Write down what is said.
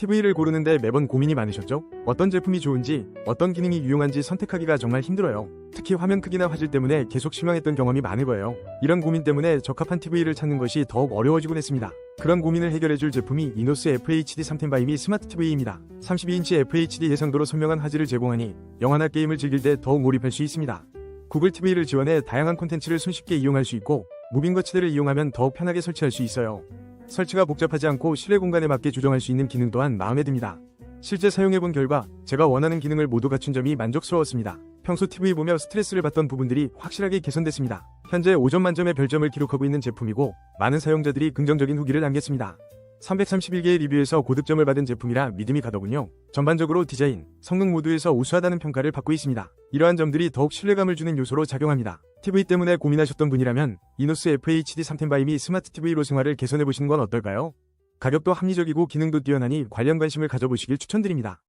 TV를 고르는데 매번 고민이 많으셨죠? 어떤 제품이 좋은지, 어떤 기능이 유용한지 선택하기가 정말 힘들어요. 특히 화면 크기나 화질 때문에 계속 실망했던 경험이 많을 거예요. 이런 고민 때문에 적합한 TV를 찾는 것이 더욱 어려워지곤 했습니다. 그런 고민을 해결해줄 제품이 이노스 FHD 310 바이미 스마트 TV입니다. 32인치 FHD 해상도로 선명한 화질을 제공하니 영화나 게임을 즐길 때 더욱 몰입할 수 있습니다. 구글 TV를 지원해 다양한 콘텐츠를 손쉽게 이용할 수 있고 무빙 거 치대를 이용하면 더욱 편하게 설치할 수 있어요. 설치가 복잡하지 않고 실내 공간에 맞게 조정할 수 있는 기능 또한 마음에 듭니다. 실제 사용해본 결과 제가 원하는 기능을 모두 갖춘 점이 만족스러웠습니다. 평소 TV 보며 스트레스를 받던 부분들이 확실하게 개선됐습니다. 현재 5점 만점의 별점을 기록하고 있는 제품이고 많은 사용자들이 긍정적인 후기를 남겼습니다. 331개의 리뷰에서 고득점을 받은 제품이라 믿음이 가더군요. 전반적으로 디자인, 성능 모두에서 우수하다는 평가를 받고 있습니다. 이러한 점들이 더욱 신뢰감을 주는 요소로 작용합니다. TV 때문에 고민하셨던 분이라면 이노스 FHD 310바이미 스마트 TV로 생활을 개선해보시는 건 어떨까요? 가격도 합리적이고 기능도 뛰어나니 관련 관심을 가져보시길 추천드립니다.